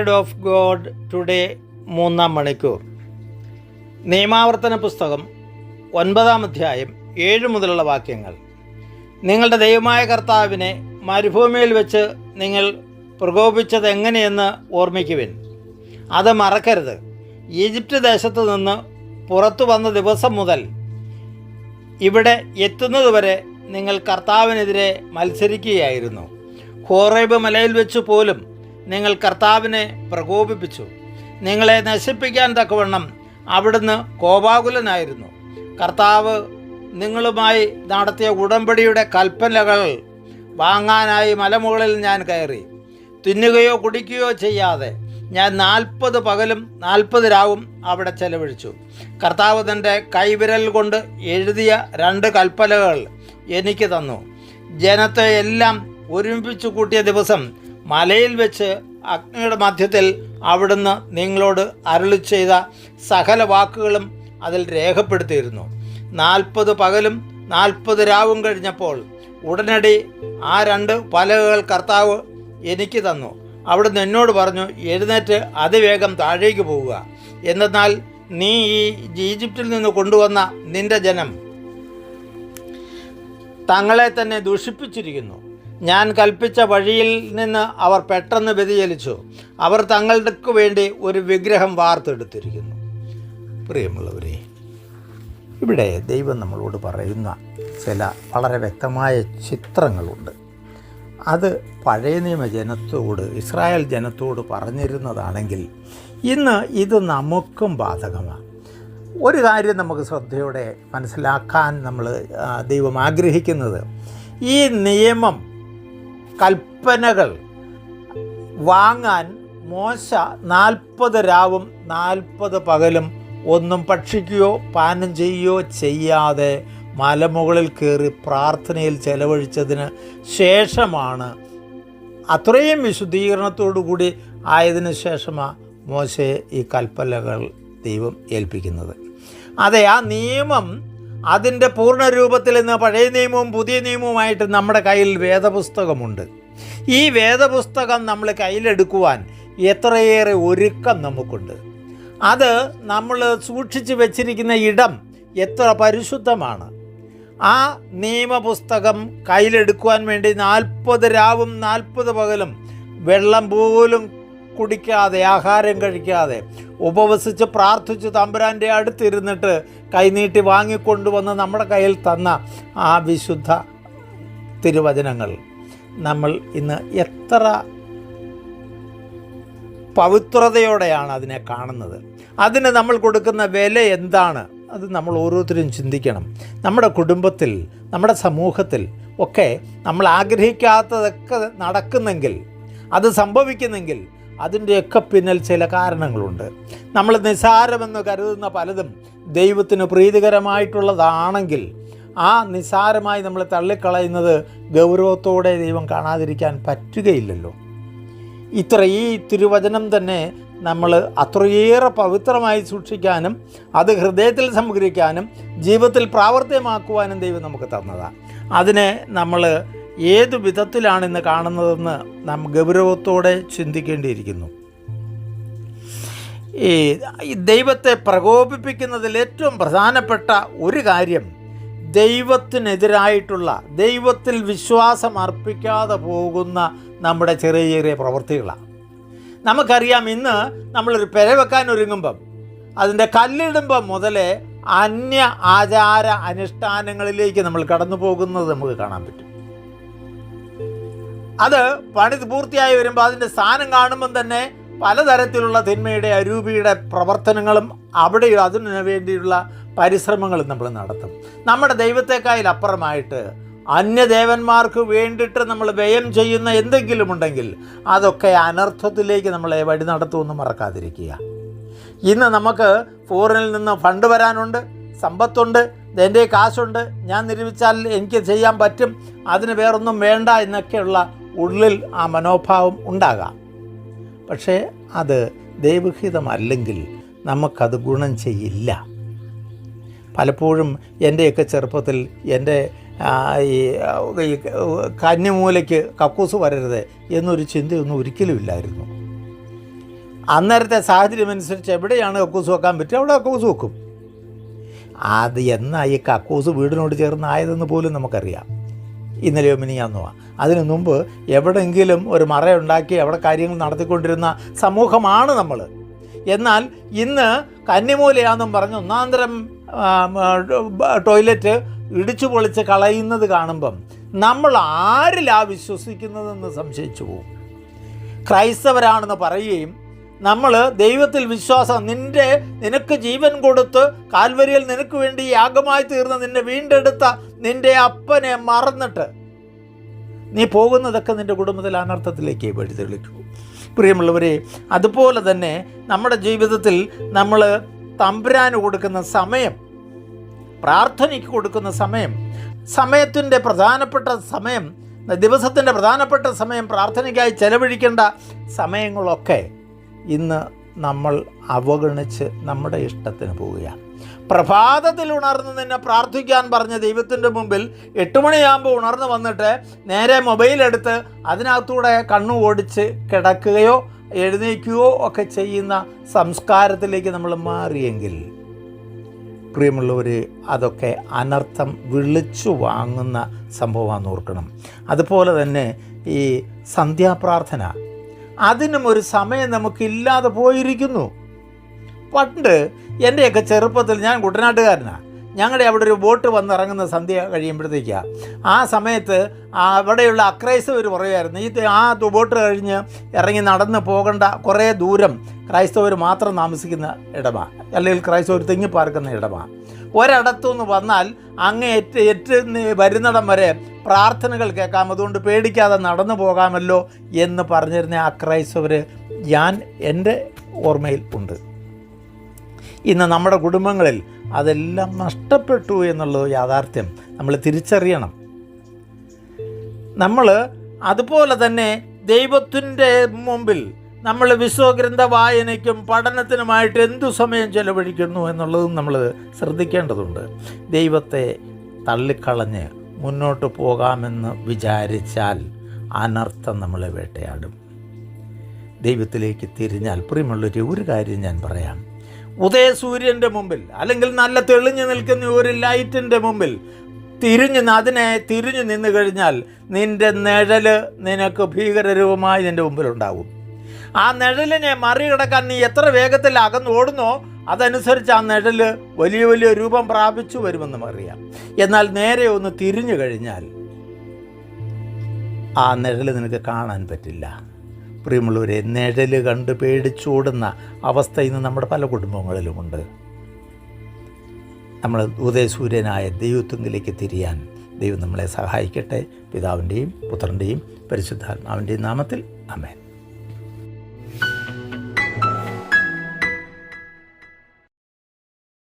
Word of God today മൂന്നാം മണിക്കൂർ. നിയമാവർത്തന പുസ്തകം ഒൻപതാം അധ്യായം ഏഴ് മുതലുള്ള വാക്യങ്ങൾ. നിങ്ങളുടെ ദൈവമായ കർത്താവിനെ മരുഭൂമിയിൽ വെച്ച് നിങ്ങൾ പ്രകോപിച്ചത് എങ്ങനെയെന്ന് ഓർമ്മിക്കുവിൻ. അത് മറക്കരുത്. ഈജിപ്റ്റ് ദേശത്ത് നിന്ന് പുറത്തു വന്ന ദിവസം മുതൽ ഇവിടെ എത്തുന്നതുവരെ നിങ്ങൾ കർത്താവിനെതിരെ മത്സരിക്കുകയായിരുന്നു. ഹോറേബ് മലയിൽ വെച്ച് പോലും നിങ്ങൾ കർത്താവിനെ പ്രകോപിപ്പിച്ചു. നിങ്ങളെ നശിപ്പിക്കാൻ തക്കവണ്ണം അവിടുന്ന് കോപാകുലനായിരുന്നു. കർത്താവ് നിങ്ങളുമായി നടത്തിയ ഉടമ്പടിയുടെ കൽപ്പനകൾ വാങ്ങാനായി മലമുകളിൽ ഞാൻ കയറി. തിന്നുകയോ കുടിക്കുകയോ ചെയ്യാതെ ഞാൻ നാൽപ്പത് പകലും നാൽപ്പത് രാവും അവിടെ ചെലവഴിച്ചു. കർത്താവ് തന്റെ കൈവിരൽ കൊണ്ട് എഴുതിയ രണ്ട് കൽപ്പനകൾ എനിക്ക് തന്നു. ജനത്തെ എല്ലാം ഒരുമിപ്പിച്ചു കൂട്ടിയ ദിവസം മലയിൽ വെച്ച് അഗ്നിയുടെ മധ്യത്തിൽ അവിടുന്ന് നിങ്ങളോട് അരുളി ചെയ്ത സകല വാക്കുകളും അതിൽ രേഖപ്പെടുത്തിയിരുന്നു. നാൽപ്പത് പകലും നാൽപ്പത് രാവും കഴിഞ്ഞപ്പോൾ ഉടനടി ആ രണ്ട് പലകകൾ കർത്താവ് എനിക്ക് തന്നു. അവിടുന്ന് എന്നോട് പറഞ്ഞു എഴുന്നേറ്റ് അതിവേഗം താഴേക്ക് പോവുക. എന്തെന്നാൽ നീ ഈ ഈജിപ്തിൽ നിന്ന് കൊണ്ടുവന്ന നിന്റെ ജനം തങ്ങളെ തന്നെ ദൂഷിപ്പിച്ചിരിക്കുന്നു. ഞാൻ കൽപ്പിച്ച വഴിയിൽ നിന്ന് അവർ പെട്ടെന്ന് വ്യതിചലിച്ചു. അവർ തങ്ങൾക്ക് വേണ്ടി ഒരു വിഗ്രഹം വാർത്തെടുത്തിരിക്കുന്നു. പ്രിയമുള്ളവരെ ഇവിടെ ദൈവം നമ്മളോട് പറയുന്ന ചില വളരെ വ്യക്തമായ ചിത്രങ്ങളുണ്ട്. അത് പഴയ നിയമ ജനത്തോട് ഇസ്രായേൽ ജനത്തോട് പറഞ്ഞിരുന്നതാണെങ്കിൽ ഇന്ന് ഇത് നമുക്കും ബാധകമാണ്. ഒരു കാര്യം നമുക്ക് ശ്രദ്ധയോടെ മനസ്സിലാക്കാൻ നമ്മൾ ദൈവം ആഗ്രഹിക്കുന്നത്. ഈ നിയമം കൽപ്പനകൾ. വാങ്ങാൻ മോശ നാൽപ്പത് രാവും നാൽപ്പത് പകലും ഒന്നും ഭക്ഷിക്കുകയോ പാനം ചെയ്യുകയോ ചെയ്യാതെ മലമുകളിൽ കയറി പ്രാർത്ഥനയിൽ ചെലവഴിച്ചതിന് ശേഷമാണ്. അത്രയും വിശുദ്ധീകരണത്തോടു കൂടി ആയതിനു ശേഷമാണ് മോശയെ ഈ കൽപ്പനകൾ ദൈവം ഏൽപ്പിക്കുന്നത്. അതെ ആ നിയമം അതിന്റെ പൂർണ രൂപത്തിൽ ഇന്ന് പഴയ നിയമവും പുതിയ നിയമവുമായിട്ട് നമ്മുടെ കയ്യിൽ വേദപുസ്തകമുണ്ട്. ഈ വേദപുസ്തകം നമ്മൾ കയ്യിലെടുക്കുവാൻ എത്രയേറെ ഒരുക്കം നമുക്കുണ്ട്. അത് നമ്മൾ സൂക്ഷിച്ചു വച്ചിരിക്കുന്ന ഇടം എത്ര പരിശുദ്ധമാണ്. ആ നിയമപുസ്തകം കയ്യിലെടുക്കുവാൻ വേണ്ടി നാൽപ്പത് രാവും നാൽപ്പത് പകലും വെള്ളം പോലും കുടിക്കാതെ ആഹാരം കഴിക്കാതെ ഉപവസിച്ച് പ്രാർത്ഥിച്ച് തമ്പുരാന്റെ അടുത്തിരുന്നിട്ട് കൈനീട്ടി വാങ്ങിക്കൊണ്ടുവന്ന് നമ്മുടെ കയ്യിൽ തന്ന ആ വിശുദ്ധ തിരുവചനങ്ങൾ നമ്മൾ ഇന്ന് എത്ര പവിത്രതയോടെയാണ് അതിനെ കാണുന്നത്. അതിന് നമ്മൾ കൊടുക്കുന്ന വില എന്താണ്? അത് നമ്മൾ ഓരോരുത്തരും ചിന്തിക്കണം. നമ്മുടെ കുടുംബത്തിൽ നമ്മുടെ സമൂഹത്തിൽ ഒക്കെ നമ്മൾ ആഗ്രഹിക്കാത്തതൊക്കെ നടക്കുന്നെങ്കിൽ അത് സംഭവിക്കുന്നെങ്കിൽ അതിന്റെയൊക്കെ പിന്നിൽ ചില കാരണങ്ങളുണ്ട്. നമ്മൾ നിസാരമെന്ന് കരുതുന്ന പലതും ദൈവത്തിന് പ്രീതികരമായിട്ടുള്ളതാണെങ്കിൽ ആ നിസാരമായി നമ്മൾ തള്ളിക്കളയുന്നത് ഗൗരവത്തോടെ ദൈവം കാണാതിരിക്കാൻ പറ്റുകയില്ലല്ലോ. ഇത്ര ഈ തിരുവചനം തന്നെ നമ്മൾ അത്രയേറെ പവിത്രമായി സൂക്ഷിക്കാനും അത് ഹൃദയത്തിൽ സംഗ്രഹിക്കാനും ജീവിതത്തിൽ പ്രാവർത്തികമാക്കുവാനും ദൈവം നമുക്ക് തന്നതാണ് അതിനെ നമ്മൾ ഏത് വിധത്തിലാണ് ഇന്ന് കാണുന്നതെന്ന് നാം ഗൗരവത്തോടെ ചിന്തിക്കേണ്ടിയിരിക്കുന്നു. ഈ ദൈവത്തെ പ്രകോപിപ്പിക്കുന്നതിൽ ഏറ്റവും പ്രധാനപ്പെട്ട ഒരു കാര്യം ദൈവത്തിനെതിരായിട്ടുള്ള ദൈവത്തിൽ വിശ്വാസം അർപ്പിക്കാതെ പോകുന്ന നമ്മുടെ ചെറിയ ചെറിയ പ്രവൃത്തികളാണ് നമുക്കറിയാം ഇന്ന് നമ്മളൊരു പെര വെക്കാൻ ഒരുങ്ങുമ്പം അതിന്റെ കല്ലിടുമ്പം മുതലേ അന്യ ആചാര അനുഷ്ഠാനങ്ങളിലേക്ക് നമ്മൾ കടന്നു പോകുന്നത് നമുക്ക് കാണാൻ പറ്റും. അത് പണി പൂർത്തിയായി വരുമ്പോൾ അതിന്റെ സ്ഥാനം കാണുമ്പം തന്നെ പലതരത്തിലുള്ള തിന്മയുടെ അരൂപിയുടെ പ്രവർത്തനങ്ങളും അവിടെ അതിനു വേണ്ടിയുള്ള പരിശ്രമങ്ങളും നമ്മൾ നടത്തും. നമ്മുടെ ദൈവത്തെക്കായിൽ അപ്പുറമായിട്ട് അന്യദേവന്മാർക്ക് വേണ്ടിയിട്ട് നമ്മൾ വ്യയം ചെയ്യുന്ന എന്തെങ്കിലും ഉണ്ടെങ്കിൽ അതൊക്കെ അനർത്ഥത്തിലേക്ക് നമ്മളെ വഴി നടത്തുമെന്ന് മറക്കാതിരിക്കുക. ഇന്ന് നമുക്ക് ഫോറിനിൽ നിന്ന് ഫണ്ട് വരാനുണ്ട് സമ്പത്തുണ്ട് എന്റെ കാശുണ്ട് ഞാൻ നിരൂപിച്ചാൽ എനിക്ക് ചെയ്യാൻ പറ്റും അതിന് വേറൊന്നും വേണ്ട എന്നൊക്കെയുള്ള ഉള്ളിൽ ആ മനോഭാവം ഉണ്ടാകാം. പക്ഷേ അത് ദൈവഹിതമല്ലെങ്കിൽ നമുക്കത് ഗുണം ചെയ്യില്ല. പലപ്പോഴും എന്റെയൊക്കെ ചെറുപ്പത്തിൽ എന്റെ ഈ ഈ കന്നിമൂലയ്ക്ക് കക്കൂസ് വരരുത് എന്നൊരു ചിന്തയൊന്നും ഒരിക്കലും ഇല്ലായിരുന്നു. അന്നേരത്തെ സാഹചര്യം അനുസരിച്ച് എവിടെയാണ് കക്കൂസ് വെക്കാൻ പറ്റുക? അവിടെ കക്കൂസ് വെക്കും. അത് എന്നാ ഈ കക്കൂസ് വീടിനോട് ചേർന്നായതെന്ന് പോലും നമുക്കറിയാം. ഇന്നലെയോ മിനിയാന്നോ അതിനു മുമ്പ് എവിടെയെങ്കിലും ഒരു മറയുണ്ടാക്കി അവിടെ കാര്യങ്ങൾ നടത്തിക്കൊണ്ടിരുന്ന സമൂഹമാണ് നമ്മൾ എന്നാൽ ഇന്ന് കന്നിമൂലയാണെന്നും പറഞ്ഞ് ഒന്നാന്തരം ടോയ്ലറ്റ് ഇടിച്ചു പൊളിച്ച് കളയുന്നത് കാണുമ്പം നമ്മൾ ആരിലാ വിശ്വസിക്കുന്നതെന്ന് സംശയിച്ചു പോകും ക്രൈസ്തവരാണെന്ന് പറയുകയും നമ്മൾ ദൈവത്തിൽ വിശ്വാസം നിന്റെ നിനക്ക് ജീവൻ കൊടുത്ത് കാൽവരിയിൽ നിനക്ക് വേണ്ടി യാഗമായി തീർന്ന നിന്നെ വീണ്ടെടുത്ത നിന്റെ അപ്പനെ മറന്നിട്ട് നീ പോകുന്നതൊക്കെ നിന്റെ കുടുംബത്തിൽ അനർത്ഥത്തിലേക്ക് വഴിതെളിക്കൂ പ്രിയമുള്ളവരെ അതുപോലെ തന്നെ നമ്മുടെ ജീവിതത്തിൽ നമ്മൾ തമ്പുരാന് കൊടുക്കുന്ന സമയം പ്രാർത്ഥനയ്ക്ക് കൊടുക്കുന്ന സമയം സമയത്തിന്റെ പ്രധാനപ്പെട്ട സമയം ദിവസത്തിന്റെ പ്രധാനപ്പെട്ട സമയം പ്രാർത്ഥനയ്ക്കായി ചെലവഴിക്കേണ്ട സമയങ്ങളൊക്കെ ഇന്ന് നമ്മൾ അവഗണിച്ച് നമ്മുടെ ഇഷ്ടത്തിന് പോവുകയാണ്. പ്രഭാതത്തിൽ ഉണർന്ന് നിന്നെ പ്രാർത്ഥിക്കാൻ പറഞ്ഞ ദൈവത്തിന്റെ മുമ്പിൽ എട്ട് മണിയാകുമ്പോൾ ഉണർന്ന് വന്നിട്ട് നേരെ മൊബൈലെടുത്ത് അതിനകത്തൂടെ കണ്ണു ഓടിച്ച് കിടക്കുകയോ എഴുന്നേക്കുകയോ ഒക്കെ ചെയ്യുന്ന സംസ്കാരത്തിലേക്ക് നമ്മൾ മാറിയെങ്കിൽ പ്രിയമുള്ളവർ അതൊക്കെ അനർത്ഥം വിളിച്ചു വാങ്ങുന്ന സംഭവമാണെന്ന് ഓർക്കണം. അതുപോലെ തന്നെ ഈ സന്ധ്യാപ്രാർത്ഥന അതിനും ഒരു സമയം നമുക്കില്ലാതെ പോയിരിക്കുന്നു. പണ്ട് എന്റെയൊക്കെ ചെറുപ്പത്തിൽ ഞാൻ കുട്ടനാട്ടുകാരനാണ് ഞങ്ങളുടെ അവിടെ ഒരു ബോട്ട് വന്നിറങ്ങുന്ന സന്ധ്യ കഴിയുമ്പോഴത്തേക്കാണ് ആ സമയത്ത് അവിടെയുള്ള അക്രൈസ്തവർ പറയുമായിരുന്നു ഈ ആ ബോട്ട് കഴിഞ്ഞ് ഇറങ്ങി നടന്ന് പോകേണ്ട കുറേ ദൂരം ക്രൈസ്തവർ മാത്രം താമസിക്കുന്ന ഇടമാണ് അല്ലെങ്കിൽ ക്രൈസ്തവർ തിങ്ങിപ്പാർക്കുന്ന ഇടമാണ് ഒരിടത്തുനിന്ന് വന്നാൽ അങ്ങ് എറ്റ് എറ്റ് വരുന്നിടം വരെ പ്രാർത്ഥനകൾ കേൾക്കാം. അതുകൊണ്ട് പേടിക്കാതെ നടന്നു പോകാമല്ലോ എന്ന് പറഞ്ഞിരുന്ന ആ ക്രൈസ്തവർ ഞാൻ എന്റെ ഓർമ്മയിൽ ഉണ്ട്. ഇന്ന് നമ്മുടെ കുടുംബങ്ങളിൽ അതെല്ലാം നഷ്ടപ്പെട്ടു എന്നുള്ളത് യാഥാർത്ഥ്യം. നമ്മൾ തിരിച്ചറിയണം. നമ്മൾ അതുപോലെ തന്നെ ദൈവത്തിന്റെ മുമ്പിൽ നമ്മൾ വിശ്വഗ്രന്ഥ വായനയ്ക്കും പഠനത്തിനുമായിട്ട് എന്തു സമയം ചെലവഴിക്കുന്നു എന്നുള്ളതും നമ്മൾ ശ്രദ്ധിക്കേണ്ടതുണ്ട്. ദൈവത്തെ തള്ളിക്കളഞ്ഞ് മുന്നോട്ട് പോകാമെന്ന് വിചാരിച്ചാൽ അനർത്ഥം നമ്മളെ വേട്ടയാടും. ദൈവത്തിലേക്ക് തിരിഞ്ഞാൽ പ്രിയമുള്ളൊരു ഒരു കാര്യം ഞാൻ പറയാം. ഉദയസൂര്യന്റെ മുമ്പിൽ അല്ലെങ്കിൽ നല്ല തെളിഞ്ഞു നിൽക്കുന്ന ഒരു ലൈറ്റിന്റെ മുമ്പിൽ തിരിഞ്ഞു അതിനെ തിരിഞ്ഞു നിന്ന് കഴിഞ്ഞാൽ നിന്റെ നിഴൽ നിനക്ക് ഭീകരരൂപമായി നിന്റെ മുമ്പിലുണ്ടാകും ആ നിഴലിനെ മറികടക്കാൻ നീ എത്ര വേഗത്തിൽ അകന്ന് ഓടുന്നോ അതനുസരിച്ച് ആ നിഴൽ വലിയ വലിയ രൂപം പ്രാപിച്ചു വരുമെന്ന് അറിയാം. എന്നാൽ നേരെ ഒന്ന് തിരിഞ്ഞു കഴിഞ്ഞാൽ ആ നിഴൽ നിനക്ക് കാണാൻ പറ്റില്ല. പ്രിയമുള്ളവരെ നിഴൽ കണ്ട് പേടിച്ചോടുന്ന അവസ്ഥ ഇന്ന് നമ്മുടെ പല കുടുംബങ്ങളിലുമുണ്ട്. നമ്മൾ ഉദയസൂര്യനായ ദൈവത്വങ്കിലേക്ക് തിരിയാൻ ദൈവം നമ്മളെ സഹായിക്കട്ടെ. പിതാവിന്റെയും പുത്രന്റെയും പരിശുദ്ധാത്മാവിന്റെയും നാമത്തിൽ. അമേൻ